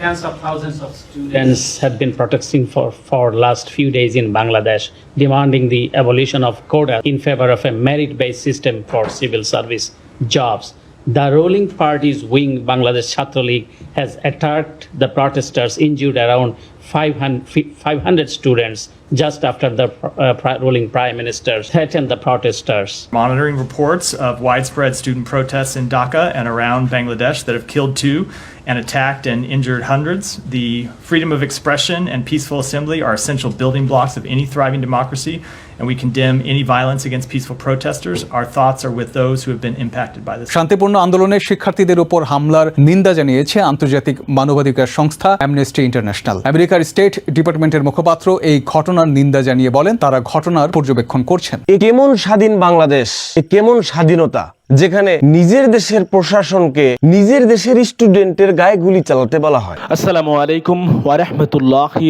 Tens of thousands of students have been protesting for, for last few days in Bangladesh, demanding the abolition of quota in favor of a merit-based system for civil service jobs. The ruling party's wing, Bangladesh Chhatra League, has attacked the protesters, injured around 500, 500 students just after the uh, ruling prime minister threatened the protesters. monitoring reports of widespread student protests in Dhaka and around Bangladesh that have killed two and attacked and injured hundreds. The freedom of expression and peaceful assembly are essential building blocks of any thriving democracy, and we condemn any violence against peaceful protesters. Our thoughts are with those who have been impacted by this. শান্তিপূর্ণ আন্দোলনে শিক্ষার্থীদের উপর হামলার নিন্দা জানিয়েছে আন্তর্জাতিক মানবাধিকার সংস্থা অ্যামনেস্টি ইন্টারন্যাশনাল আমেরিকার স্টেট ডিপার্টমেন্টের মুখপাত্র এই ঘটনার নিন্দা জানিয়ে বলেন তারা ঘটনার পর্যবেক্ষণ করছেন কেমন স্বাধীন বাংলাদেশ কেমন স্বাধীনতা যেখানে নিজের দেশের প্রশাসনকে নিজের দেশের স্টুডেন্টের গায়ে গুলি চালাতে বলা হয়। আসসালামু আলাইকুম ওয়ারহমতুল্লাহি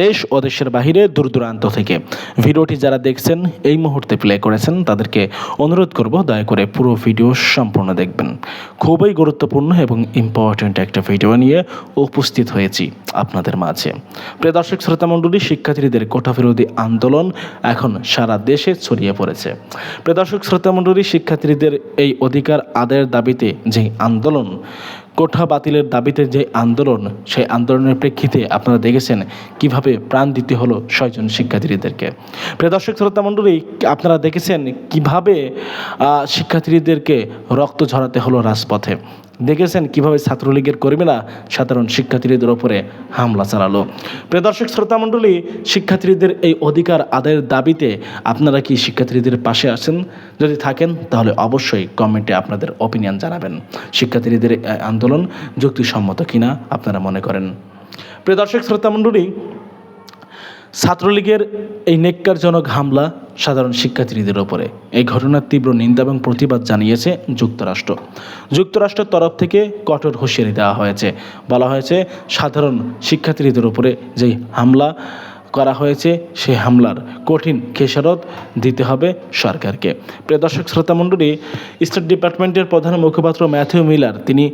দেশ ও দেশের বাহিরে দূর দূরান্ত থেকে ভিডিওটি যারা দেখছেন, এই মুহূর্তে প্লে করেছেন, তাদেরকে অনুরোধ করব দয়া করে পুরো ভিডিও সম্পূর্ণ দেখবেন। খুবই গুরুত্বপূর্ণ এবং ইম্পর্ট্যান্ট একটা ভিডিও নিয়ে উপস্থিত হয়েছি আপনাদের মাঝে। প্রিয় দর্শক শ্রোতা মণ্ডলী শিক্ষার্থীদের কোটা বিরোধী আন্দোলন এখন সারা দেশে ছড়িয়ে পড়েছে। প্রিয় দর্শক শ্রোতা মণ্ডলী শিক্ষার্থীদের এই অধিকার আদায়ের দাবিতে যে আন্দোলন, কোঠা বাতিলের দাবিতে যে আন্দোলন, সেই আন্দোলনের প্রেক্ষিতে আপনারা দেখেছেন কীভাবে প্রাণ দিতে হলো ছয়জন শিক্ষার্থীদেরকে। প্রিয় দর্শক, শ্রোতা মণ্ডলী, আপনারা দেখেছেন কীভাবে শিক্ষার্থীদেরকে রক্ত ঝরাতে হলো রাজপথে। দেখেছেন কীভাবে ছাত্রলীগের কর্মীরা সাধারণ শিক্ষার্থীদের ওপরে হামলা চালালো। প্রিয় দর্শক, শ্রোতা মণ্ডলী, শিক্ষার্থীদের এই অধিকার আদায়ের দাবিতে আপনারা কি শিক্ষার্থীদের পাশে আছেন? যদি থাকেন, তাহলে অবশ্যই কমেন্টে আপনাদের অপিনিয়ন জানাবেন। শিক্ষার্থীদের আন্দোলন যুক্তিসম্মত কিনা আপনারা মনে করেন? প্রিয় দর্শক, শ্রোতা মণ্ডলী ছাত্রলীগের এই নেককারজনক হামলা সাধারণ শিক্ষার্থীদের ওপরে। এই ঘটনার তীব্র নিন্দা এবং প্রতিবাদ জানিয়েছে যুক্তরাষ্ট্র। যুক্তরাষ্ট্রের তরফ থেকে কঠোর হুঁশিয়ারি দেওয়া হয়েছে। বলা হয়েছে, সাধারণ শিক্ষার্থীদের ওপরে যেই হামলা করা হয়েছে সে হামলার কঠিন খেসারত দিতে হবে সরকারকে। প্রিয় দর্শক শ্রোতা মণ্ডলী স্টেট ডিপার্টমেন্টের প্রধান মুখপাত্র ম্যাথিউ মিলার তিনি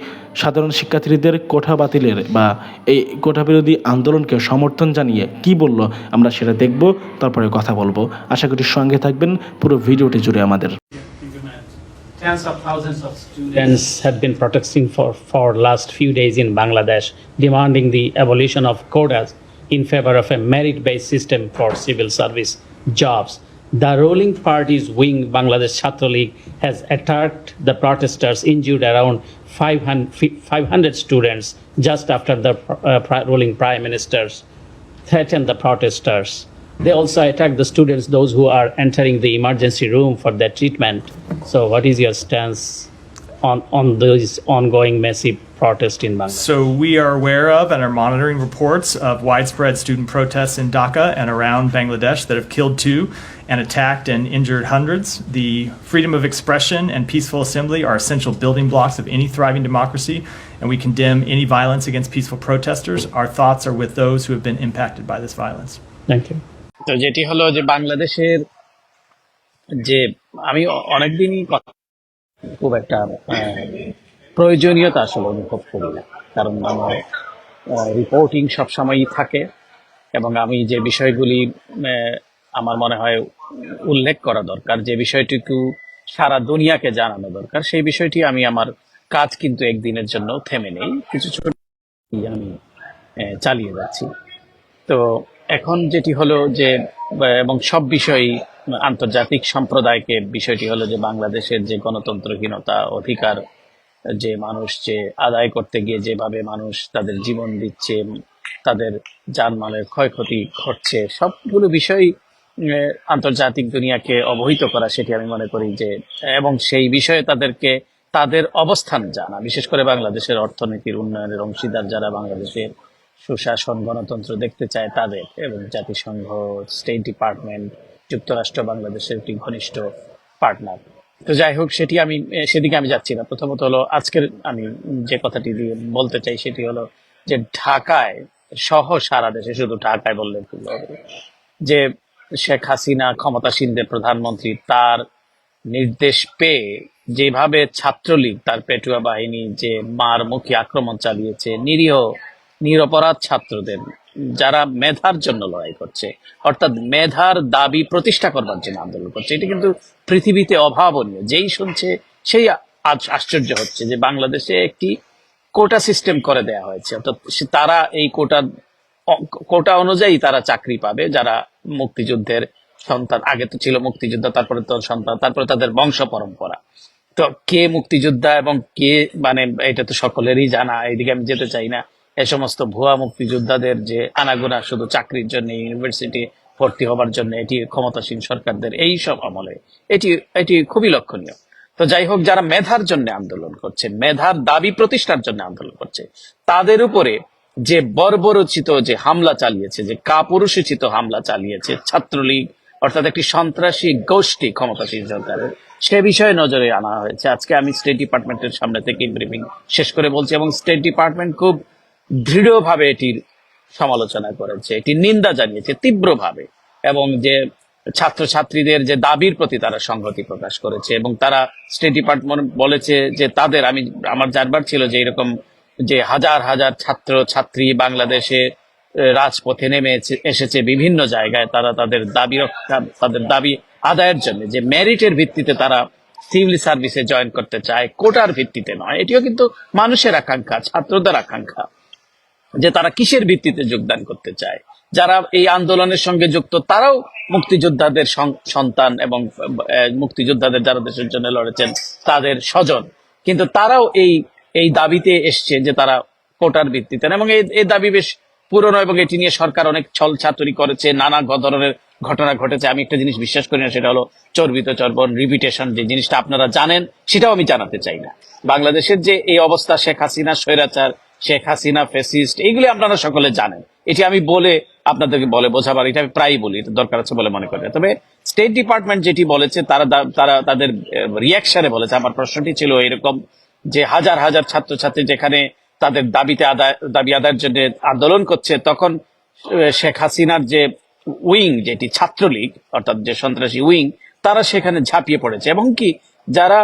সাধারণ শিক্ষার্থীদের কোঠা বাতিলের বা এই কোঠা বিরোধী আন্দোলনকে সমর্থন জানিয়ে কি বলল আমরা সেটা দেখব তারপরে কথা বলব। আশা করি সঙ্গে থাকবেন পুরো ভিডিওটি জুড়ে আমাদের। Tens of thousands of students have been protesting for, for last few days in Bangladesh, demanding the abolition of quotas. In favor of a merit-based system for civil service jobs. The ruling party's wing, Bangladesh Chhatra League, has attacked the protesters, injured around 500, 500 students just after the uh, ruling prime ministers threatened the protesters. They also attacked the students, those who are entering the emergency room for their treatment. So, what is your stance on, on these ongoing massive protests in Bangladesh? So, we are aware of and are monitoring reports of widespread student protests in Dhaka and around Bangladesh that have killed two and attacked and injured hundreds. The freedom of expression and peaceful assembly are essential building blocks of any thriving democracy, and we condemn any violence against peaceful protesters. Our thoughts are with those who have been impacted by this violence. Thank you. তো যেটি হলো যে বাংলাদেশের যে আমি অ- অনেকদিনই কথা খুব একটা প্রয়োজনীয়তা আসলে অনুভব করি না। কারণ আমার রিপোর্টিং সবসময়ই থাকে এবং আমি যে বিষয়গুলি আমার মনে হয় উল্লেখ করা দরকার, যে বিষয়টুকু সারা দুনিয়াকে জানানো দরকার, সেই বিষয়টি আমি আমার কাজ কিন্তু একদিনের জন্য থেমে নেই। কিছু ছোট আমি চালিয়ে যাচ্ছি। তো এখন যেটি হলো যে এবং সব বিষয়ই আন্তর্জাতিক সম্প্রদায়কে বিষয়টি হলো যে বাংলাদেশের যে গণতন্ত্রহীনতা অধিকার, যে মানুষ যে আদায় করতে গিয়ে যেভাবে মানুষ তাদের জীবন দিচ্ছে, তাদের জানমালের ক্ষয়ক্ষতি ঘটছে, সবগুলো বিষয় আন্তর্জাতিক দুনিয়াকে অবহিত করা সেটি আমি মনে করি যে, এবং সেই বিষয়ে তাদেরকে তাদের অবস্থান জানা, বিশেষ করে বাংলাদেশের অর্থনীতির উন্নয়নের অংশীদার যারা বাংলাদেশের সুশাসন, গণতন্ত্র দেখতে চায় তাদের এবং জাতিসংঘ স্টেট ডিপার্টমেন্ট যুক্তরাষ্ট্র, বাংলাদেশের একটি ঘনিষ্ঠ পার্টনার তো যাই হোক, সেটি আমি সেদিকে আমি যাচ্ছি না। প্রথমত হলো, আজকের আমি যে কথাটি দিয়ে বলতে চাই, সেটি হলো যে ঢাকায়, সহ সারা দেশে, শুধু ঢাকায় বললে ভুল যে শেখ হাসিনা ক্ষমতাসীনদের প্রধানমন্ত্রী, তার নির্দেশ পেয়ে যেভাবে ছাত্রলীগ, তার পেটুয়া বাহিনী যে মার মুখী আক্রমণ চালিয়েছে, নিরীহ, নিরপরাধ ছাত্রদের যারা মেধার জন্য লড়াই করছে, অর্থাৎ মেধার দাবি প্রতিষ্ঠা করবার জন্য আন্দোলন করছে, এটা কিন্তু পৃথিবীতে অভাবনীয়। যেই শুনছে, সেই আশ্চর্য হচ্ছে যে বাংলাদেশে একটি কোটা সিস্টেম করে দেয়া হয়েছে। অর্থাৎ তারা এই কোটা কোটা অনুযায়ী তারা চাকরি পাবে, যারা মুক্তিযুদ্ধের সন্তান, আগে তো ছিল মুক্তিযোদ্ধা, তারপরে তো সন্তান, তারপরে তাদের বংশ পরম্পরা। তো কে মুক্তিযোদ্ধা এবং কে মানে এটা তো সকলেরই জানা এদিকে আমি যেতে চাই না। এ সমস্ত ভুয়া মুক্তিযোদ্ধাদের যে আনাগোনা, শুধু চাকরির জন্য ইউনিভার্সিটি ভর্তি হবার জন্য, এটি ক্ষমতাসীন সরকারদের এই সব আমলে, এটি এটি খুবই লক্ষণীয়। তো যাই হোক, যারা মেধার জন্য আন্দোলন করছে, মেধার দাবি প্রতিষ্ঠার জন্য আন্দোলন করছে, তাদের উপরে যে বর্বরচিত যে হামলা চালিয়েছে, যে কাপুরুষোচিত হামলা চালিয়েছে ছাত্রলীগ, অর্থাৎ একটি সন্ত্রাসী গোষ্ঠী ক্ষমতাসীন সরকারের সে বিষয়ে নজরে আনা হয়েছে। আজকে আমি স্টেট ডিপার্টমেন্টের সামনে থেকে ব্রিফিং শেষ করে বলছি এবং স্টেট ডিপার্টমেন্ট খুব দৃঢ়ভাবে এটির সমালোচনা করেছে এটি নিন্দা জানিয়েছে তীব্রভাবে, এবং যে ছাত্রছাত্রীদের যে দাবির প্রতি তারা সংহতি প্রকাশ করেছে, এবং তারা স্টেট ডিপার্টমেন্ট বলেছে যে তাদের, আমি, আমার জানবার ছিল যে এরকম যে হাজার হাজার ছাত্র ছাত্রী বাংলাদেশে রাজপথে নেমে এসেছে বিভিন্ন জায়গায়, তারা তাদের দাবি রক্ষা, তাদের দাবি আদায়ের জন্য, যে মেরিটের ভিত্তিতে তারা সিভিল সার্ভিসে জয়েন করতে চায়, কোটার ভিত্তিতে নয়, এটিও কিন্তু মানুষের আকাঙ্ক্ষা, ছাত্রদের আকাঙ্ক্ষা। যে তারা কিসের ভিত্তিতে যোগদান করতে চায়? যারা এই আন্দোলনের সঙ্গে যুক্ত, তারাও মুক্তিযোদ্ধাদের সন্তান এবং মুক্তিযোদ্ধাদের যারা দেশের জন্য লড়েছেন, তাদের স্বজন। কিন্তু তারাও এই এই দাবিতে এসছে যে তারা কোটার ভিত্তিতে। এবং এই দাবি বেশ পুরনো এবং এটি নিয়ে সরকার অনেক ছল ছাতুরি করেছে, নানা ধরনের ঘটনা ঘটেছে। আমি একটা জিনিস বিশ্বাস করি না, সেটা হলো চর্বিত চর্বণ, রিপিটেশন যে জিনিসটা আপনারা জানেন, সেটাও আমি জানাতে চাই না। বাংলাদেশের যে এই অবস্থা, শেখ হাসিনা স্বৈরাচার শেখ হাসিনা ফেসিস্ট এইগুলি আপনারা সকলে জানেন। এটি আমি বলে আপনাদেরকে বলে বোঝাবার, এটা আমি প্রায়ই বলি, এটা দরকার আছে বলে মনে করি। তবে স্টেট ডিপার্টমেন্ট যেটি বলেছে, তারা তারা তাদের রিয়াকশনে বলেছে, আমার প্রশ্নটি ছিল এরকম যে হাজার হাজার ছাত্রছাত্রী যেখানে তাদের দাবিতে আদায়, দাবি আদায়ের জন্য আন্দোলন করছে, তখন শেখ হাসিনার যে উইং, যেটি ছাত্রলীগ, অর্থাৎ যে সন্ত্রাসী উইং, তারা সেখানে ঝাঁপিয়ে পড়েছে। এবং কি, যারা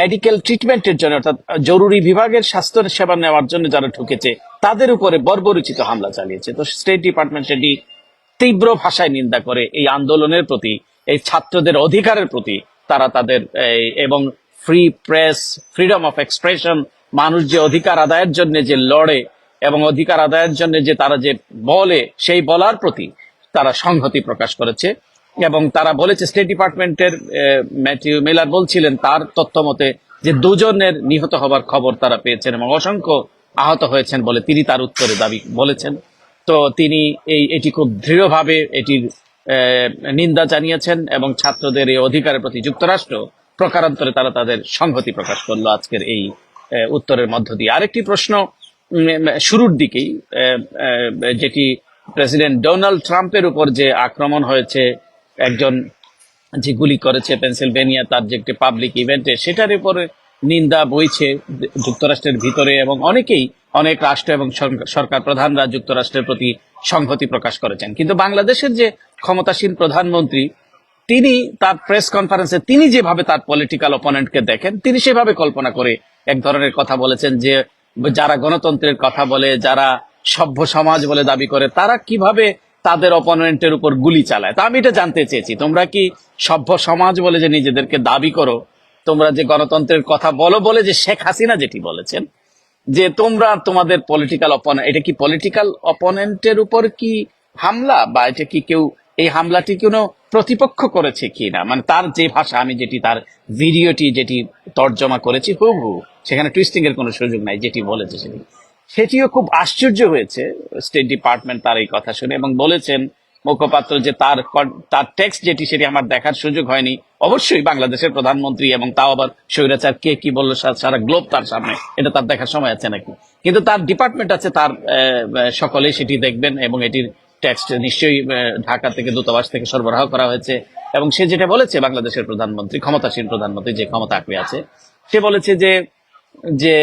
মেডিকেল ট্রিটমেন্টের জন্য, অর্থাৎ জরুরি বিভাগের স্বাস্থ্য সেবা নেওয়ার জন্য যারা ঢুকেছে, তাদের উপরে বর্বরচিত হামলা চালিয়েছে। তো স্টেট ডিপার্টমেন্ট সেটি তীব্র ভাষায় নিন্দা করে এই আন্দোলনের প্রতি, এই ছাত্রদের অধিকারের প্রতি। তারা তাদের এবং free press freedom of expression মানুষ যে অধিকার আদায়ের জন্য যে লড়ে এবং অধিকার আদায়ের জন্য যে তারা যে বলে, সেই বলার প্রতি তারা সংহতি প্রকাশ করেছে। এবং তারা বলেছে স্টেট ডিপার্টমেন্টের ম্যাথিউ মিলার বলছিলেন তার তথ্য মতে যে দুজনের নিহত হবার খবর তারা পেয়েছেন এবং অসংখ্য আহত হয়েছেন বলে তিনি তার উত্তরে দাবি বলেছেন। তো তিনি এই, এটি খুব দৃঢ়ভাবে এটির নিন্দা জানিয়েছেন এবং ছাত্রদের এই অধিকারের প্রতি যুক্তরাষ্ট্র প্রকারান্তরে তারা তাদের সংহতি প্রকাশ করল আজকের এই উত্তরের মধ্য দিয়ে। আরেকটি প্রশ্ন শুরুর দিকেই যেটি প্রেসিডেন্ট ডোনাল্ড ট্রাম্পের উপর যে আক্রমণ হয়েছে একজন যে গুলি করেছে পেনসিলভেনিয়া, তার যে একটি পাবলিক ইভেন্টে সেটার উপরে নিন্দা বইছে যুক্তরাষ্ট্রের ভিতরে এবং অনেকেই, অনেক রাষ্ট্র এবং সরকার- প্রধানরা যুক্তরাষ্ট্রের প্রতি সংহতি প্রকাশ করেছেন। কিন্তু বাংলাদেশের যে ক্ষমতাসীন প্রধানমন্ত্রী, তিনি তার প্রেস কনফারেন্সে তিনি যেভাবে তার পলিটিক্যাল অপোনেন্টকে দেখেন, তিনি সেভাবে কল্পনা করে এক ধরনের কথা বলেছেন যে, যারা গণতন্ত্রের কথা বলে, যারা সভ্য সমাজ বলে দাবি করে, তারা কীভাবে তাদের অপোনেন্টের উপর গুলি চালায়। তা আমি এটা জানতে চেয়েছি, তোমরা কি সভ্য সমাজ বলে যে নিজেদেরকে দাবি করো? তোমরা যে গণতন্ত্রের কথা বলো, বলে যে শেখ হাসিনা যেটি বলেছেন, যে তোমরা তোমাদের পলিটিক্যাল অপোনেন্ট এটা কি পলিটিক্যাল অপোনেন্টের উপর কি হামলা? বা এটা কি কেউ, এই হামলাটি কোনো প্রতিপক্ষ করেছে কি না? মানে তার যে ভাষা, আমি যেটি তার ভিডিওটি যেটি তর্জমা করেছি, হুবহু, সেখানে টুইস্টিং এর কোনো সুযোগ নাই, যেটি বলেছে সেটি। সেটিও খুব আশ্চর্য হয়েছে। স্টেট ডিপার্টমেন্ট তার এই কথা শুনে এবং বলেছেন মুখপাত্র যে তার তার টেক্সট যেটি সেটি আমার দেখার সুযোগ হয়নি। অবশ্যই বাংলাদেশের প্রধানমন্ত্রী এবং তাও আবার স্বৈরাচার কে কি বলল সারা গ্লোব তার সামনে এটা তার দেখার সময় আছে নাকি? কিন্তু তার ডিপার্টমেন্ট আছে তার আহ, সেটি দেখবেন এবং এটির টেক্সট নিশ্চয়ই ঢাকা থেকে দূতাবাস থেকে সরবরাহ করা হয়েছে। এবং সে যেটা বলেছে বাংলাদেশের প্রধানমন্ত্রী ক্ষমতাসীন প্রধানমন্ত্রী যে ক্ষমতা আঁকড়ে আছে সে বলেছে যে যে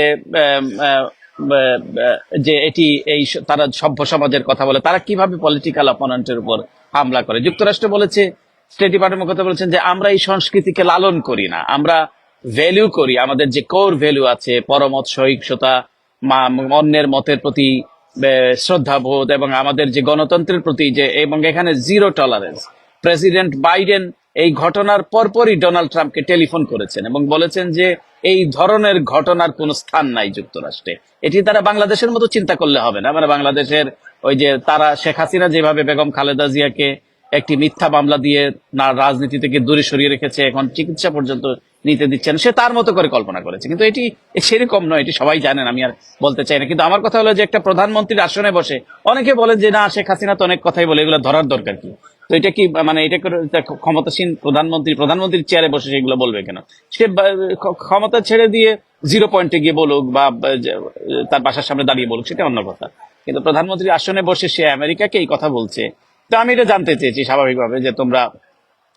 যে এটি এই তারা সভ্য সমাজের কথা বলে, তারা কীভাবে পলিটিক্যাল অপোনেন্টের উপর হামলা করে? যুক্তরাষ্ট্র বলেছে স্টেট ডিপার্টমেন্ট কথা বলেছেন যে, আমরা এই সংস্কৃতিকে লালন করি না, আমরা ভ্যালু করি, আমাদের যে কোর ভ্যালু আছে, পরমত, সহিংসতা অন্যের মতের প্রতি শ্রদ্ধাবোধ, এবং আমাদের যে গণতন্ত্রের প্রতি যে, এবং এখানে জিরো টলারেন্স প্রেসিডেন্ট বাইডেন এই ঘটনার পরপরই ডোনাল্ড ট্রাম্পকে টেলিফোন করেছেন এবং বলেছেন যে এই ধরনের ঘটনার কোনো স্থান নাই যুক্তরাষ্ট্রে। এটি তারা বাংলাদেশের মতো চিন্তা করলে হবে না। মানে বাংলাদেশের ওই যে তারা শেখ হাসিনা যেভাবে বেগম খালেদা জিয়াকে একটি মিথ্যা মামলা দিয়ে না রাজনীতি থেকে দূরে সরিয়ে রেখেছে, এখন চিকিৎসা পর্যন্ত নিতে দিচ্ছেন, সে তার মতো করে কল্পনা করেছে। কিন্তু এটি সেরকম নয়, এটি সবাই জানেন, আমি আর বলতে চাই না। কিন্তু আমার কথা হলো যে একটা প্রধানমন্ত্রীর আসনে বসে অনেকে বলেন যে, না, শেখ হাসিনা তো অনেক কথাই বলে, এগুলো ধরার দরকার কি? তো এটা কি মানে এটা করে ক্ষমতাসীন প্রধানমন্ত্রী, প্রধানমন্ত্রীর চেয়ারে বসে সেগুলো বলবে কেন? সে ক্ষমতা ছেড়ে দিয়ে জিরো পয়েন্টে গিয়ে বলুক বা তার বাসার সামনে দাঁড়িয়ে বলুক, সেটা অন্য কথা। কিন্তু প্রধানমন্ত্রীর আসনে বসে সে আমেরিকাকে এই কথা বলছে। তো আমি এটা জানতে চেয়েছি স্বাভাবিকভাবে যে তোমরা,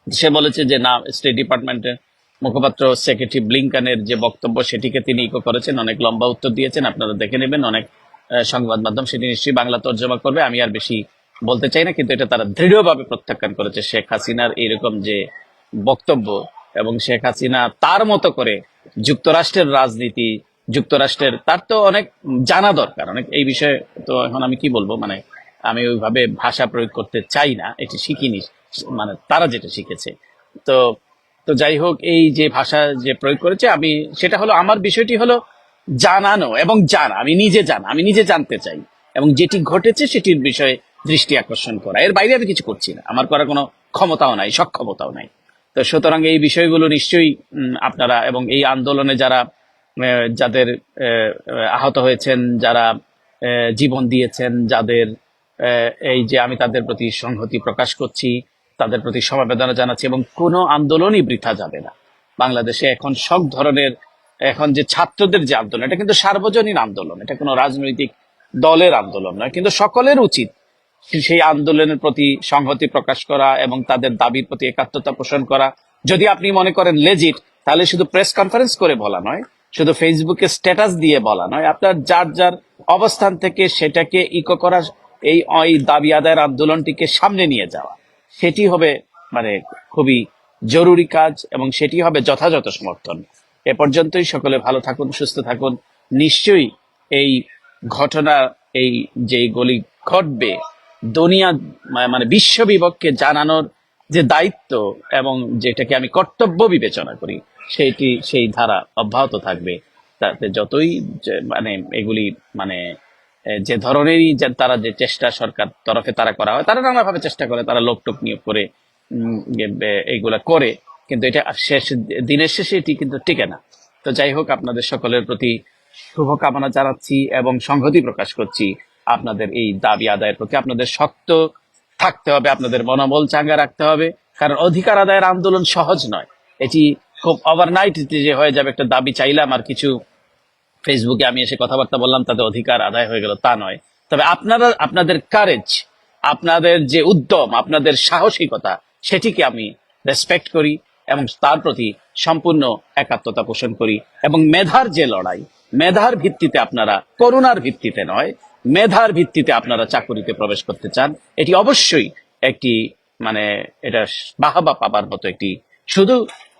সে বলেছে যে না স্টেট ডিপার্টমেন্টের মুখপাত্র সেক্রেটারি ব্লিংকানের যে বক্তব্য, সেটিকে তিনি ইকো করেছেন, অনেক লম্বা উত্তর দিয়েছেন, আপনারা দেখে নেবেন, অনেক সংবাদ মাধ্যম সেটি নিশ্চয়ই বাংলা তর্জমা করবে, আমি আর বেশি বলতে চাই না, কিন্তু এটা তারা দৃঢ়ভাবে প্রত্যাখ্যান করেছে। শেখ হাসিনার এরকম যে বক্তব্য এবং শেখ হাসিনা তার মতো করে যুক্তরাষ্ট্রের রাজনীতি, যুক্তরাষ্ট্রের, তার তো অনেক জানা দরকার। অনেক এই বিষয়ে তো এখন আমি কি বলব মানে আমি ওইভাবে ভাষা প্রয়োগ করতে চাই না, এটি শিখিনি মানে তারা যেটা শিখেছে। তো তো যাই হোক, এই যে ভাষা যে প্রয়োগ করেছে, আমি, সেটা হলো আমার বিষয়টি হলো জানানো এবং জানা, আমি নিজে জানা, আমি নিজে জানতে চাই। এবং যেটি ঘটেছে, সেটির বিষয়ে দৃষ্টি আকর্ষণ করা। এর বাইরে আমি কিছু করছি না। আমার করার কোনো ক্ষমতাও নাই, সক্ষমতাও নাই। তো সুতরাং এই বিষয়গুলো নিশ্চয়ই আপনারা এবং এই আন্দোলনে যারা যাদের আহত হয়েছেন, যারা জীবন দিয়েছেন, যাদের এই যে আমি তাদের প্রতি সংহতি প্রকাশ করছি, তাদের প্রতি সমবেদনা জানাচ্ছি এবং কোনো আন্দোলনই বৃথা যাবে না। বাংলাদেশে এখন সব ধরনের, এখন যে ছাত্রদের যে আন্দোলন, এটা কিন্তু সার্বজনীন আন্দোলন। এটা কোনো রাজনৈতিক দলের আন্দোলন নয়, কিন্তু সকলের উচিত সেই আন্দোলনের প্রতি সংহতি প্রকাশ করা এবং তাদের দাবির প্রতি একাত্মতা পোষণ করা। যদি আপনি মনে করেন লেজিট তাহলে শুধু প্রেস কনফারেন্স করে বলা নয়, শুধু ফেসবুকে স্ট্যাটাস দিয়ে বলা নয়, আপনার যার যার অবস্থান থেকে সেটাকে ইকো করা, এই দাবি আদায়ের আন্দোলনটিকে সামনে নিয়ে যাওয়া। সেটি হবে মানে খুবই জরুরি কাজ এবং সেটি হবে যথাযথ সমর্থন। এ পর্যন্তই, সকলে ভালো থাকুন, সুস্থ থাকুন। নিশ্চয়ই এই ঘটনা, এই যে গলি ঘটবে দুনিয়া মানে বিশ্ববিভক্তকে জানানোর যে দায়িত্ব এবং যেটাকে আমি কর্তব্য বিবেচনা করি, সেইটি, সেই ধারা অব্যাহত থাকবে। তাতে যতই মানে এগুলি মানে যে ধরনেরই যে তারা যে চেষ্টা সরকার তরফে তারা করা হয়, তারা নানাভাবে চেষ্টা করে, তারা লোকটোক নিয়োগ করে এইগুলা করে, কিন্তু এটা শেষ দিনের শেষে এটি কিন্তু টিকে না। তো যাই হোক, আপনাদের সকলের প্রতি শুভকামনা জানাচ্ছি এবং সংহতি প্রকাশ করছি। আপনাদের এই দাবি আদায়ের প্রতি আপনাদের শক্ত থাকতে হবে, আপনাদের মনোবল চাঙ্গা রাখতে হবে। কারণ অধিকার আদায়ের আন্দোলন সহজ নয়। এটি খুব ওভারনাইট যে হয়ে যাবে একটা দাবি চাইলাম আর কিছু ফেসবুকে আমি এসে কথাবার্তা বললাম, তাতে অধিকার আদায় হয়ে গেল, তা নয়। তবে আপনারা, আপনাদের কারেজ আপনাদের যে উদ্যম, আপনাদের সাহসিকতা, সেটিকে আমি রেসপেক্ট করি এবং তার প্রতি সম্পূর্ণ একাত্মতা পোষণ করি। এবং মেধার যে লড়াই, মেধার ভিত্তিতে আপনারা করুণার ভিত্তিতে নয় মেধার ভিত্তিতে আপনারা চাকুরিতে প্রবেশ করতে চান, এটি অবশ্যই একটি মানে এটা বাহাবা পাবার মতো একটি শুধু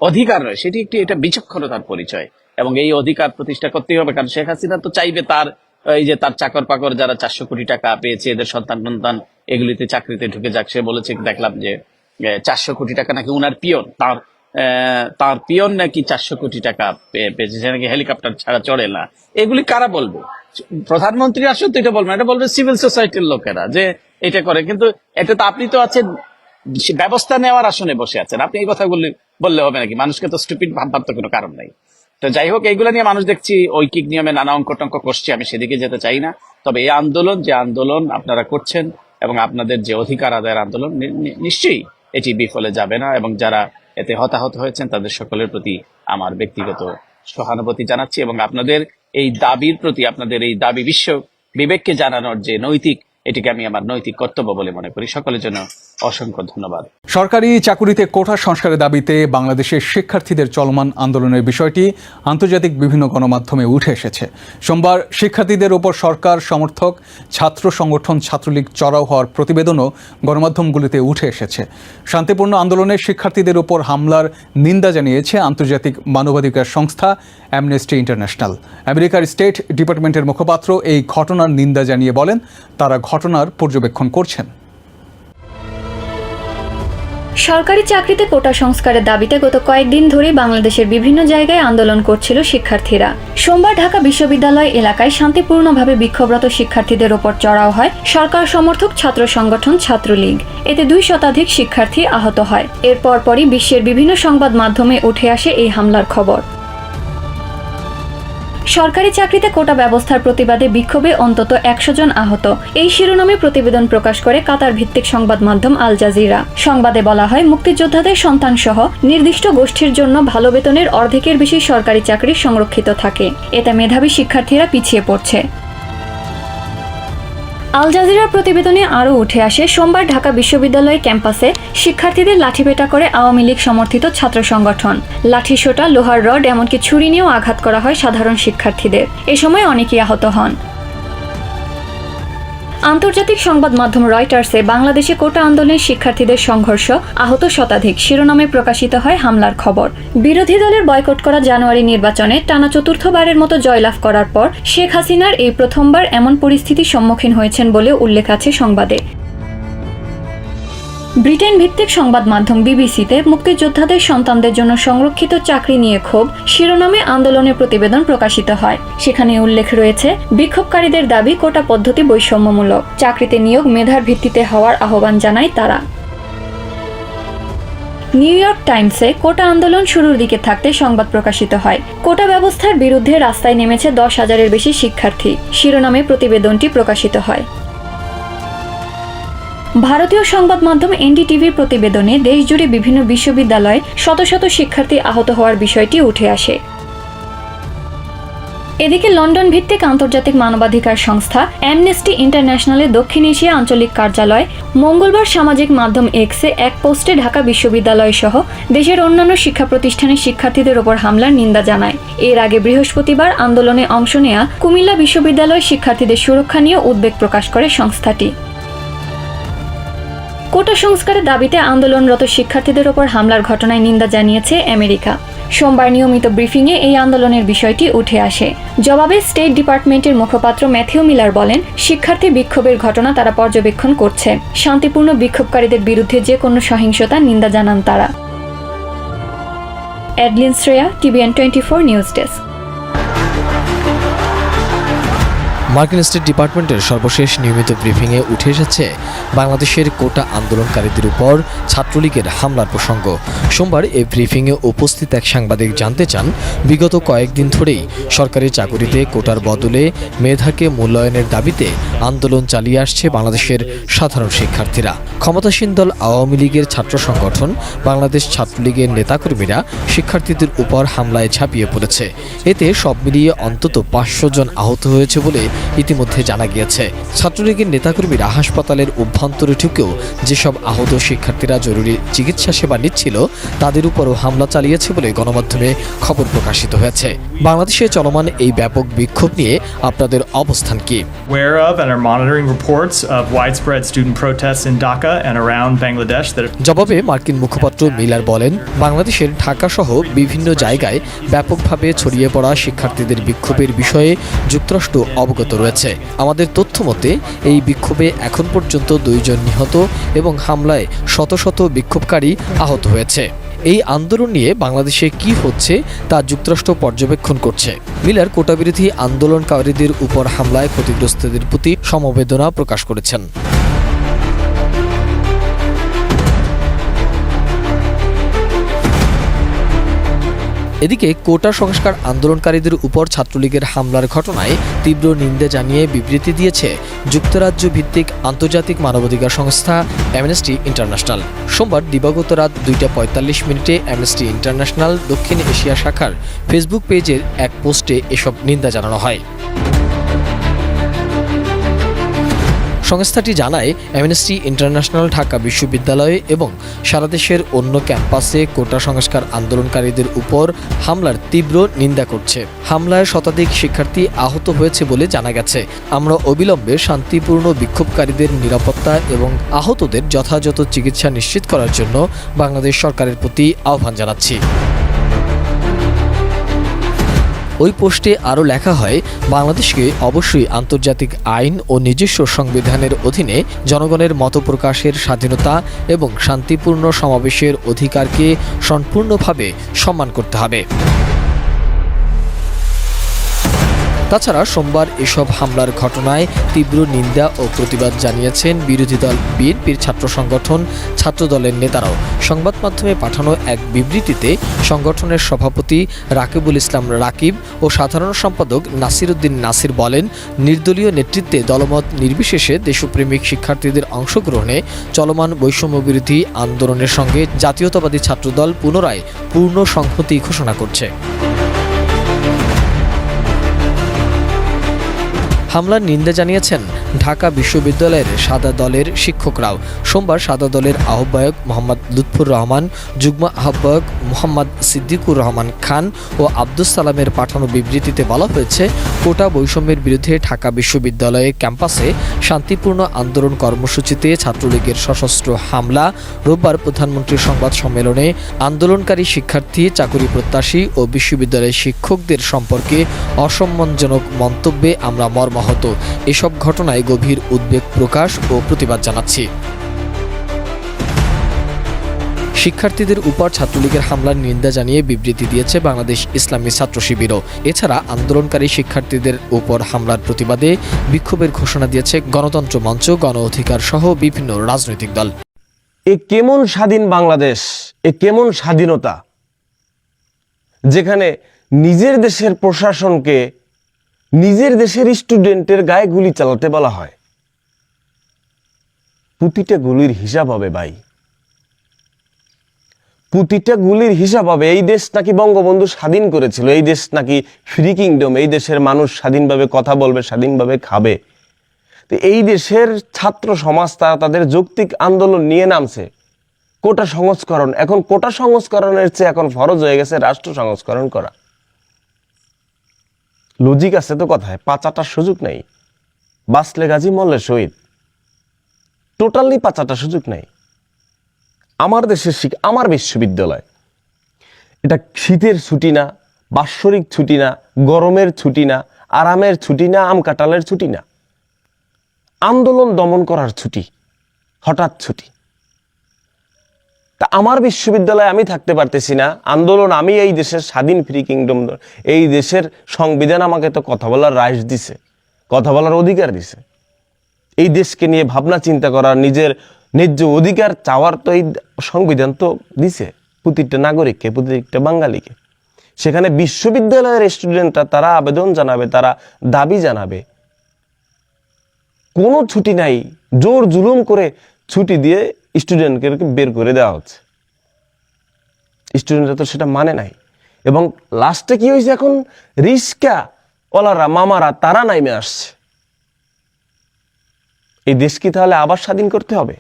অধিকার নয়, সেটি একটি, এটা বিচক্ষণতার পরিচয়। এবং এই অধিকার প্রতিষ্ঠা করতেই হবে, কারণ শেখ হাসিনা তো চাইবে তার, এই যে তার চাকর পাকর যারা চারশো কোটি টাকা পেয়েছে, এদের সন্তান সন্তান এগুলিতে চাকরিতে ঢুকে যাক। সে বলেছে, দেখলাম যে চারশো কোটি টাকা নাকি উনার পিয়ন, তার তার পিয়ন নাকি চারশো কোটি টাকা পেয়েছে, সে নাকি হেলিকপ্টার ছাড়া চড়ে না। এগুলি কারা বলবে? প্রধানমন্ত্রী আসলে তো এটা বলবেন এটা বলবে সিভিল সোসাইটির লোকেরা যে এটা করে। কিন্তু এটা তো আপনি তো আছেন ব্যবস্থা নেওয়ার আসনে বসে আছেন। আপনি এই কথা বললে হবে নাকি? মানুষকে তো স্টুপিড ভাববার তো কোনো কারণ নাই। তো যাই হোক, এইগুলো নিয়ে মানুষ দেখছি ঐকিক নিয়মে নানা অঙ্ক টঙ্ক করছে, আমি সেদিকে যেতে চাই না। তবে এই আন্দোলন, যে আন্দোলন আপনারা করছেন এবং আপনাদের যে অধিকার আদায়ের আন্দোলন নিশ্চয়ই এটি বিফলে যাবে না এবং যারা এতে হতাহত হয়েছেন, তাদের সকলের প্রতি আমার ব্যক্তিগত সহানুভূতি জানাচ্ছি এবং আপনাদের এই দাবির প্রতি, আপনাদের এই দাবি বিশ্ব বিবেককে জানানোর যে নৈতিক, এটিকে আমি আমার নৈতিক কর্তব্য বলে মনে করি। সকলের জন্য অসংখ্য ধন্যবাদ। সরকারি চাকুরিতে কোটা সংস্কারের দাবিতে বাংলাদেশের শিক্ষার্থীদের চলমান আন্দোলনের বিষয়টি আন্তর্জাতিক বিভিন্ন গণমাধ্যমে উঠে এসেছে। সোমবার শিক্ষার্থীদের ওপর সরকার সমর্থক, ছাত্র সংগঠন ছাত্রলীগ চড়াও হওয়ার প্রতিবেদনও গণমাধ্যমগুলিতে উঠে এসেছে। শান্তিপূর্ণ আন্দোলনে শিক্ষার্থীদের ওপর হামলার নিন্দা জানিয়েছে আন্তর্জাতিক মানবাধিকার সংস্থা অ্যামনেস্টি ইন্টারন্যাশনাল আমেরিকার স্টেট ডিপার্টমেন্টের মুখপাত্র এই ঘটনার নিন্দা জানিয়ে বলেন, তারা ঘটনার পর্যবেক্ষণ করছেন। সরকারি চাকরিতে কোটা সংস্কারের দাবিতে গত কয়েকদিন ধরে বাংলাদেশের বিভিন্ন জায়গায় আন্দোলন করছিল শিক্ষার্থীরা। সোমবার ঢাকা বিশ্ববিদ্যালয় এলাকায় শান্তিপূর্ণভাবে বিক্ষোভরত শিক্ষার্থীদের ওপর চড়াও হয় সরকার সমর্থক ছাত্র সংগঠন ছাত্রলীগ। এতে দুই শতাধিক শিক্ষার্থী আহত হয়। এর পরপরই বিশ্বের বিভিন্ন সংবাদ মাধ্যমে উঠে আসে এই হামলার খবর। সরকারি চাকরিতে কোটা ব্যবস্থার প্রতিবাদে বিক্ষোভে অন্তত একশো জন আহত। এই শিরোনামে প্রতিবেদন প্রকাশ করে কাতার ভিত্তিক সংবাদ মাধ্যম আল জাজিরা। সংবাদে বলা হয়, মুক্তিযোদ্ধাদের সন্তান সহ নির্দিষ্ট গোষ্ঠীর জন্য ভালো বেতনের অর্ধেকের বেশি সরকারি চাকরি সংরক্ষিত থাকে। এতে মেধাবী শিক্ষার্থীরা পিছিয়ে পড়ছে। আল জাজিরার প্রতিবেদনে আরও উঠে আসে, সোমবার ঢাকা বিশ্ববিদ্যালয় ক্যাম্পাসে শিক্ষার্থীদের লাঠিপেটা করে আওয়ামী লীগ সমর্থিত ছাত্র সংগঠন। লাঠিসোঁটা, লোহার রড, এমনকি ছুরি নিয়েও আঘাত করা হয় সাধারণ শিক্ষার্থীদের। এ সময় অনেকেই আহত হন। আন্তর্জাতিক সংবাদ মাধ্যম রয়টার্সে বাংলাদেশে কোটা আন্দোলনের শিক্ষার্থীদের সংঘর্ষ, আহত শতাধিক, শিরোনামে প্রকাশিত হয় হামলার খবর। বিরোধী দলের বয়কট করা জানুয়ারি নির্বাচনে টানা চতুর্থবারের মতো জয়লাভ করার পর শেখ হাসিনার এই প্রথমবার এমন পরিস্থিতির সম্মুখীন হয়েছেন বলে উল্লেখ আছে সংবাদে। ব্রিটেন ভিত্তিক সংবাদ মাধ্যম বিবিসিতে মুক্তিযোদ্ধাদের সন্তানদের জন্য সংরক্ষিত চাকরি নিয়ে ক্ষোভ, শিরোনামে আন্দোলনের প্রতিবেদন প্রকাশিত হয়। সেখানে উল্লেখ রয়েছে, বিক্ষোভকারীদের দাবি কোটা পদ্ধতি বৈষম্যমূলক, চাকরিতে নিয়োগ মেধার ভিত্তিতে হওয়ার আহ্বান জানায় তারা। নিউ ইয়র্ক টাইমসে কোটা আন্দোলন শুরুর দিকে থাকতে সংবাদ প্রকাশিত হয়। কোটা ব্যবস্থার বিরুদ্ধে রাস্তায় নেমেছে দশ হাজারের বেশি শিক্ষার্থী। শিরোনামে প্রতিবেদনটি প্রকাশিত হয়। ভারতীয় সংবাদ মাধ্যম এনডিটিভির প্রতিবেদনে দেশজুড়ে বিভিন্ন বিশ্ববিদ্যালয়ে শত শত শিক্ষার্থী আহত হওয়ার বিষয়টি উঠে আসে। এদিকে লন্ডন ভিত্তিক আন্তর্জাতিক মানবাধিকার সংস্থা অ্যামনেস্টি ইন্টারন্যাশনালের দক্ষিণ এশিয়া আঞ্চলিক কার্যালয় মঙ্গলবার সামাজিক মাধ্যম এক্সে এক পোস্টে ঢাকা বিশ্ববিদ্যালয় সহ দেশের অন্যান্য শিক্ষা প্রতিষ্ঠানের শিক্ষার্থীদের ওপর হামলার নিন্দা জানায়। এর আগে বৃহস্পতিবার আন্দোলনে অংশ নেয়া কুমিল্লা বিশ্ববিদ্যালয় শিক্ষার্থীদের সুরক্ষা নিয়ে উদ্বেগ প্রকাশ করে সংস্থাটি। কোটা সংস্কারের দাবিতে আন্দোলনরত শিক্ষার্থীদের ওপর হামলার ঘটনায় নিন্দা জানিয়েছে আমেরিকা। সোমবার নিয়মিত ব্রিফিংয়ে এই আন্দোলনের বিষয়টি উঠে আসে। জবাবে স্টেট ডিপার্টমেন্টের মুখপাত্র ম্যাথিউ মিলার বলেন, শিক্ষার্থী বিক্ষোভের ঘটনা তারা পর্যবেক্ষণ করছে। শান্তিপূর্ণ বিক্ষোভকারীদের বিরুদ্ধে যে কোনো সহিংসতার নিন্দা জানান তারা। Adlin Shreya, TVN twenty four news desk. মার্কিন স্টেট ডিপার্টমেন্টের সর্বশেষ নিয়মিত ব্রিফিংয়ে উঠে এসেছে বাংলাদেশের কোটা আন্দোলনকারীদের উপর ছাত্রলীগের হামলার প্রসঙ্গ। সোমবার এই ব্রিফিংয়ে উপস্থিত এক সাংবাদিক জানতে চান, বিগত কয়েকদিন ধরেই সরকারি চাকুরিতে কোটার বদলে মেধাকে মূল্যায়নের দাবিতে আন্দোলন চালিয়ে আসছে বাংলাদেশের সাধারণ শিক্ষার্থীরা। ক্ষমতাসীন দল আওয়ামী লীগের ছাত্র সংগঠন, বাংলাদেশ ছাত্রলীগের নেতাকর্মীরা শিক্ষার্থীদের উপর হামলায় ঝাঁপিয়ে পড়েছে। এতে সব মিলিয়ে অন্তত পাঁচশো জন আহত হয়েছে বলে ইতিমধ্যে জানা গিয়েছে ছাত্রলীগের নেতাকর্মীরা হাসপাতালের অভ্যন্তরে ঢুকেও যেসব আহত শিক্ষার্থীরা জরুরি চিকিৎসা সেবা নিচ্ছিল তাদের উপরও হামলা চালিয়েছে বলে গণমাধ্যমে খবর প্রকাশিত হয়েছে। বাংলাদেশে চলমান এই ব্যাপক বিক্ষোভ নিয়ে আপনাদের অবস্থান কি? জবাবে মার্কিন মুখপাত্র মিলার বলেন বাংলাদেশের ঢাকা সহ বিভিন্ন জায়গায় ব্যাপকভাবে ছড়িয়ে পড়া শিক্ষার্থীদের বিক্ষোভের বিষয়ে যুক্তরাষ্ট্র অবগত রয়েছে। আমাদের তথ্য মতে, এই বিক্ষোভে এখন পর্যন্ত দুইজন নিহত এবং হামলায় শত শত বিক্ষোভকারী আহত হয়েছে। এই আন্দোলন নিয়ে বাংলাদেশে কি হচ্ছে তা যুক্তরাষ্ট্র পর্যবেক্ষণ করছে। মিলার কোটাবিরোধী আন্দোলনকারীদের উপর হামলায় ক্ষতিগ্রস্তদের প্রতি সমবেদনা প্রকাশ করেছেন। এদিকে কোটা সংস্কার আন্দোলনকারীদের উপর ছাত্রলীগের হামলার ঘটনায় তীব্র নিন্দা জানিয়ে বিবৃতি দিয়েছে যুক্তরাজ্য ভিত্তিক আন্তর্জাতিক মানবাধিকার সংস্থা অ্যামনেস্টি ইন্টারন্যাশনাল। সোমবার দিবাগত রাত দুইটা পঁয়তাল্লিশ মিনিটে অ্যামনেস্টি ইন্টারন্যাশনাল দক্ষিণ এশিয়া শাখার ফেসবুক পেজের এক পোস্টে এসব নিন্দা জানানো হয়। সংস্থাটি জানায়, অ্যামনেস্টি ইন্টারন্যাশনাল ঢাকা বিশ্ববিদ্যালয়ে এবং সারা দেশের অন্য ক্যাম্পাসে কোটা সংস্কার আন্দোলনকারীদের উপর হামলার তীব্র নিন্দা করছে। হামলায় শতাধিক শিক্ষার্থী আহত হয়েছে বলে জানা গেছে। আমরা অবিলম্বে শান্তিপূর্ণ বিক্ষোভকারীদের নিরাপত্তা এবং আহতদের যথাযথ চিকিৎসা নিশ্চিত করার জন্য বাংলাদেশ সরকারের প্রতি আহ্বান জানাচ্ছি। ওই পোস্টে আরও লেখা হয়, বাংলাদেশকে অবশ্যই আন্তর্জাতিক আইন ও নিজস্ব সংবিধানের অধীনে জনগণের মত প্রকাশের স্বাধীনতা এবং শান্তিপূর্ণ সমাবেশের অধিকারকে সম্পূর্ণভাবে সম্মান করতে হবে। তাছাড়া সোমবার এসব হামলার ঘটনায় তীব্র নিন্দা ও প্রতিবাদ জানিয়েছেন বিরোধী দল বিএনপির ছাত্র সংগঠন, ছাত্রদলের নেতারাও। সংবাদ মাধ্যমে পাঠানো এক বিবৃতিতে সংগঠনের সভাপতি রাকিবুল ইসলাম রাকিব ও সাধারণ সম্পাদক নাসির উদ্দিন নাসির বলেন, নির্দলীয় নেতৃত্বে দলমত নির্বিশেষে দেশপ্রেমিক শিক্ষার্থীদের অংশগ্রহণে চলমান বৈষম্য বিরোধী আন্দোলনের সঙ্গে জাতীয়তাবাদী ছাত্রদল পুনরায় পূর্ণ সংহতি ঘোষণা করছে। হামলার নিন্দা জানিয়েছেন ঢাকা বিশ্ববিদ্যালয়ের সাদা দলের শিক্ষকরাও। সোমবার সাদা দলের আহ্বায়ক মোহাম্মদ লুৎফুর রহমান, যুগ্ম আহ্বায়ক মোহাম্মদ সিদ্দিকুর রহমান খান ও আব্দুস সালামের পাঠানো বিবৃতিতে বলা হয়েছে, কোটা বৈষম্যের বিরুদ্ধে ঢাকা বিশ্ববিদ্যালয়ে ক্যাম্পাসে শান্তিপূর্ণ আন্দোলন কর্মসূচিতে ছাত্রলীগের সশস্ত্র হামলা, রোববার প্রধানমন্ত্রীর সংবাদ সম্মেলনে আন্দোলনকারী শিক্ষার্থী, চাকরি প্রত্যাশী ও বিশ্ববিদ্যালয়ের শিক্ষকদের সম্পর্কে অসম্মানজনক মন্তব্যে আমরা মর্মাহত এসব ঘটনায় গভীর উদ্বেগ প্রকাশ ও প্রতিবাদ জানাচ্ছি। শিক্ষার্থীদের উপর ছাত্রলীগের হামলার নিন্দা জানিয়ে বিবৃতি দিয়েছে বাংলাদেশ ইসলামী ছাত্র শিবিরও। এছাড়া আন্দোলনকারী শিক্ষার্থীদের উপর হামলার প্রতিবাদে বিক্ষোভের ঘোষণা দিয়েছে গণতন্ত্র মঞ্চ, গণ অধিকার সহ বিভিন্ন রাজনৈতিক দল। এ কেমন স্বাধীন বাংলাদেশ? এ কেমন স্বাধীনতা? যেখানে নিজের দেশের প্রশাসনকে নিজের দেশের স্টুডেন্টের গায়ে গুলি চালাতে বলা হয়। প্রতিটা গুলির হিসাব হবে ভাই। প্রতিটা গুলির হিসাব হবে, এই দেশ নাকি বঙ্গবন্ধু স্বাধীন করেছিল, এই দেশ নাকি ফ্রি কিংডম এই দেশের মানুষ স্বাধীনভাবে কথা বলবে, স্বাধীনভাবে খাবে। তো এই দেশের ছাত্র সমাজ, তারা তাদের যৌক্তিক আন্দোলন নিয়ে নামছে। কোটা সংস্করণ, এখন কোটা সংস্করণের চেয়ে এখন ফরজ হয়ে গেছে রাষ্ট্র সংস্করণ করা। লজিক আছে তো কথায় পাচাটার সুযোগ নেই। বাসলে গাজী মল্লের শহীদ টোটালি পাচাটার সুযোগ নেই। আমার দেশের শিক, আমার বিশ্ববিদ্যালয়। এটা শীতের ছুটি না, বাৎসরিক ছুটি না, গরমের ছুটি না, আরামের ছুটি না, আম কাঁঠালের ছুটি না। আন্দোলন দমন করার ছুটি, হঠাৎ ছুটি। তা আমার বিশ্ববিদ্যালয়ে আমি থাকতে পারতেছি না। আন্দোলন, আমি এই দেশের স্বাধীন ফ্রি কিংডম এই দেশের সংবিধান আমাকে তো কথা বলার রাইস দিছে, কথা বলার অধিকার দিছে। এই দেশকে নিয়ে ভাবনা চিন্তা করার নিজের ন্যায্য অধিকার চাওয়ার তো এই সংবিধান তো দিছে প্রতিটা নাগরিককে, প্রতিটা বাঙালিকে। সেখানে বিশ্ববিদ্যালয়ের স্টুডেন্টরা তারা আবেদন জানাবে, তারা দাবি জানাবে। কোনো ছুটি নাই জোর জুলুম করে ছুটি দিয়ে স্টুডেন্টকে বের করে দেওয়া হচ্ছে। স্টুডেন্টরা তো সেটা মানে নাই। এবং লাস্টে কি হয়েছে এখন? রিস্কা ওলারা, মামারা, তারা নাইমে আসছে। এই দেশ কি তাহলে আবার স্বাধীন করতে হবে?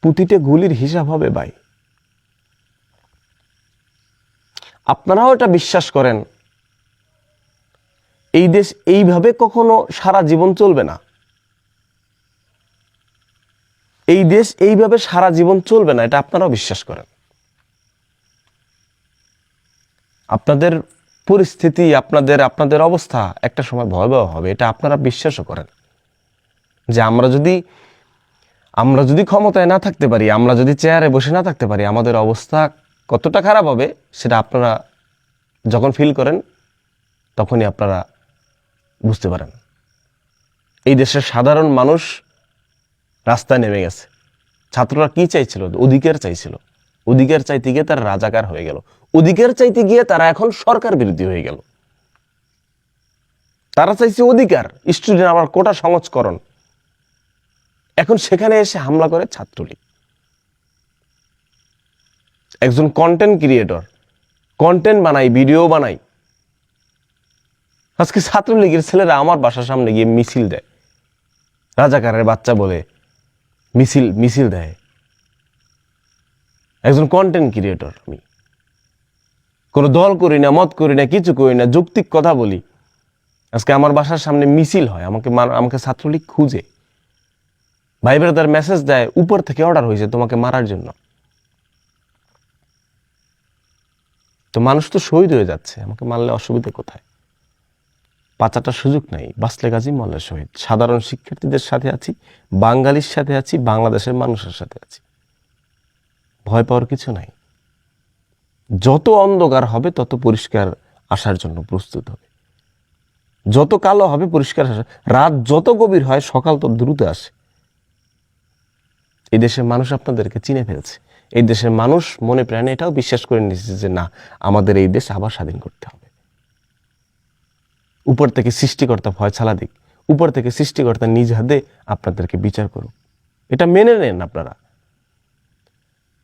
প্রতিটা গুলির হিসাব হবে ভাই। আপনারাও এটা বিশ্বাস করেন। এই দেশ এইভাবে কখনো সারা জীবন চলবে না। এই দেশ এইভাবে সারা জীবন চলবে না, এটা আপনারাও বিশ্বাস করেন। আপনাদের পরিস্থিতি, আপনাদের আপনাদের অবস্থা একটা সময় ভয়াবহ হবে, এটা আপনারা বিশ্বাসও করেন। যে আমরা যদি আমরা যদি ক্ষমতায় না থাকতে পারি, আমরা যদি চেয়ারে বসে না থাকতে পারি, আমাদের অবস্থা কতটা খারাপ হবে, সেটা আপনারা যখন ফিল করেন, তখনই আপনারা বুঝতে পারেন। এই দেশের সাধারণ মানুষ রাস্তায় নেমে গেছে। ছাত্ররা কি চাইছিল? অধিকার চাইছিল। অধিকার চাইতে গিয়ে তারা রাজাকার হয়ে গেল। অধিকার চাইতে গিয়ে তারা এখন সরকার বিরোধী হয়ে গেল। তারা চাইছে অধিকার। স্টুডেন্ট, আমার কোটা সংস্করণ। এখন সেখানে এসে হামলা করে ছাত্রলীগ। একজন কন্টেন্ট ক্রিয়েটর কন্টেন্ট বানাই ভিডিও বানাই। আজকে ছাত্রলীগের ছেলেরা আমার বাসার সামনে গিয়ে মিছিল দেয়। রাজাকারের বাচ্চা বলে মিছিল মিছিল দেয়। একজন কন্টেন্ট ক্রিয়েটর আমি। কোনো দল করি না, মত করি না, কিছু করি না, যৌক্তিক কথা বলি। আজকে আমার বাসার সামনে মিছিল হয়, আমাকে আমাকে ছাত্রলীগ খুঁজে। ভাই ব্রাদার মেসেজ দেয়, উপর থেকে অর্ডার হয়েছে তোমাকে মারার জন্য। তো মানুষ তো শহীদ হয়ে যাচ্ছে, আমাকে মারলে অসুবিধা কোথায়? পাচাটার সুযোগ নাই। বাসলে গাজী মল্লের শহীদ সাধারণ শিক্ষার্থীদের সাথে আছি, বাঙালির সাথে আছি, বাংলাদেশের মানুষের সাথে আছি। ভয় পাওয়ার কিছু নাই। যত অন্ধকার হবে, তত পরিষ্কার আসার জন্য প্রস্তুত হবে। যত কালো হবে, পরিষ্কার আসা রাত যত গভীর হয়, সকাল তো দ্রুত আসে। এই দেশের মানুষ আপনাদেরকে চিনে ফেলছে। এই দেশের মানুষ মনে প্রাণে এটাও বিশ্বাস করে নিয়েছে যে, না, আমাদের এই দেশ আবার স্বাধীন করতে হবে। উপর থেকে সৃষ্টিকর্তা ভয় ছালা দিক, উপর থেকে সৃষ্টিকর্তা নিজ হাতে আপনাদেরকে বিচার করুক। এটা মেনে নেন আপনারা।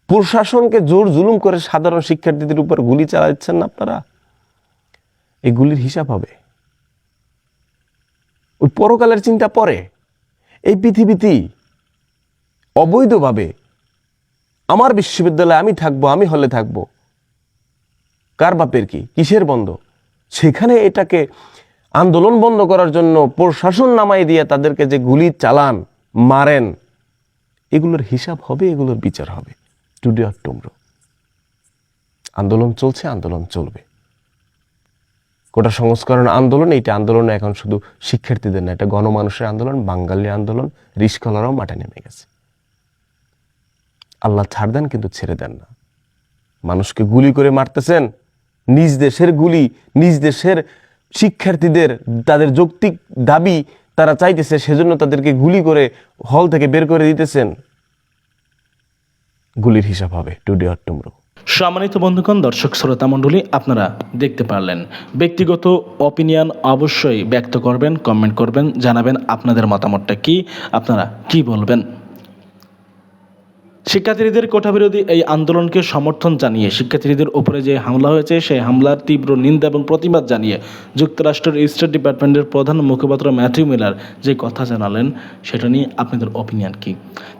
প্রশাসনকে জোর জুলুম করে সাধারণ শিক্ষার্থীদের উপর গুলি চালাচ্ছেন না আপনারা? এই গুলির হিসাব হবে। ওই পরকালের চিন্তা পরে। এই পৃথিবীতেই অবৈধভাবে আমার বিশ্ববিদ্যালয়ে আমি থাকব, আমি হলে থাকব। কার বাপের কি? কিসের বন্ধ? সেখানে এটাকে আন্দোলন বন্ধ করার জন্য প্রশাসন নামাই দিয়ে তাদেরকে যে গুলি চালান, মারেন, এগুলোর হিসাব হবে, এগুলোর বিচার হবে। টুডে অর টুমরো আন্দোলন চলছে, আন্দোলন চলবে। কোটা সংস্করণ আন্দোলন, এইটা আন্দোলন এখন শুধু শিক্ষার্থীদের না, এটা গণমানুষের আন্দোলন বাঙালি আন্দোলন রিস্কলারাও মাঠে নেমে গেছে। আল্লাহ ছাড় দেন, কিন্তু ছেড়ে দেন না। মানুষকে গুলি করে মারতেছেন, নিজ দেশের গুলি, নিজ দেশের শিক্ষার্থীদের, তাদের যৌক্তিক দাবি তারা চাইতেছে, সেজন্য তাদেরকে গুলি করে হল থেকে বের করে দিতেছেন। গুলির হিসাব হবে টুডে অর টুমরো। সম্মানিত বন্ধুগণ, দর্শক শ্রোতা মণ্ডলী, আপনারা দেখতে পারলেন। ব্যক্তিগত অপিনিয়ন অবশ্যই ব্যক্ত করবেন কমেন্ট করবেন, জানাবেন আপনাদের মতামতটা কি, আপনারা কি বলবেন? শিক্ষার্থীদের কোঠাবিরোধী এই আন্দোলনকে সমর্থন জানিয়ে শিক্ষার্থীদের উপরে যে হামলা হয়েছে, সেই হামলার তীব্র নিন্দা এবং প্রতিবাদ জানিয়ে যুক্তরাষ্ট্রের স্টেট ডিপার্টমেন্টের প্রধান মুখপাত্র ম্যাথিউ মিলার যে কথা জানালেন, সেটা নিয়ে আপনাদের অপিনিয়ন কি?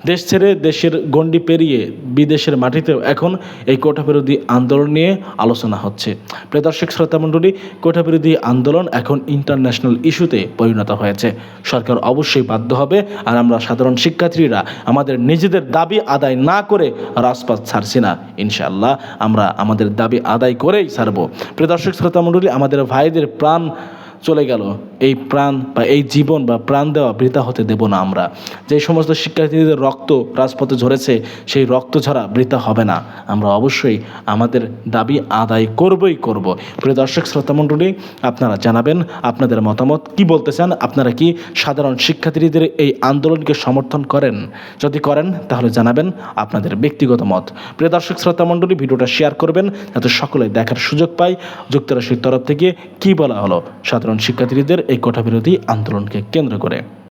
দেশ ছেড়ে দেশের গণ্ডি পেরিয়ে বিদেশের মাটিতেও এখন এই কোঠাবিরোধী আন্দোলন নিয়ে আলোচনা হচ্ছে। প্রিয় দর্শক, শ্রোতা মণ্ডলী, কোঠাবিরোধী আন্দোলন এখন ইন্টারন্যাশনাল ইস্যুতে পরিণত হয়েছে। সরকার অবশ্যই বাধ্য হবে, আর আমরা সাধারণ শিক্ষার্থীরা, আমাদের নিজেদের দাবি আদায় না করে রাজপথ ছাড়ছি না, ইনশাআল্লাহ। আমরা আমাদের দাবি আদায় করেই ছাড়বো। প্রিয় দর্শক, শ্রোতা মণ্ডলী, আমাদের ভাইদের প্রাণ চলে গেল, এই প্রাণ বা এই জীবন বা প্রাণ দেওয়া বৃথা হতে দেব না আমরা। যে সমস্ত শিক্ষার্থীদের রক্ত রাজপথে ঝরেছে, সেই রক্ত ছাড়া বৃথা হবে না। আমরা অবশ্যই আমাদের দাবি আদায় করবই করব। প্রিয় দর্শক শ্রোতামণ্ডলী আপনারা জানাবেন আপনাদের মতামত কি বলতে চান? আপনারা কি সাধারণ শিক্ষার্থীদের এই আন্দোলনকে সমর্থন করেন? যদি করেন, তাহলে জানাবেন আপনাদের ব্যক্তিগত মত। প্রিয় দর্শক শ্রোতামণ্ডলী ভিডিওটা শেয়ার করবেন, যাতে সকলে দেখার সুযোগ পায়। যুক্তরাষ্ট্রের তরফ থেকে কি বলা হলো? সাধারণ শিক্ষার্থীদের এই কোঠাবিরোধী আন্দোলনকে কেন্দ্র করে।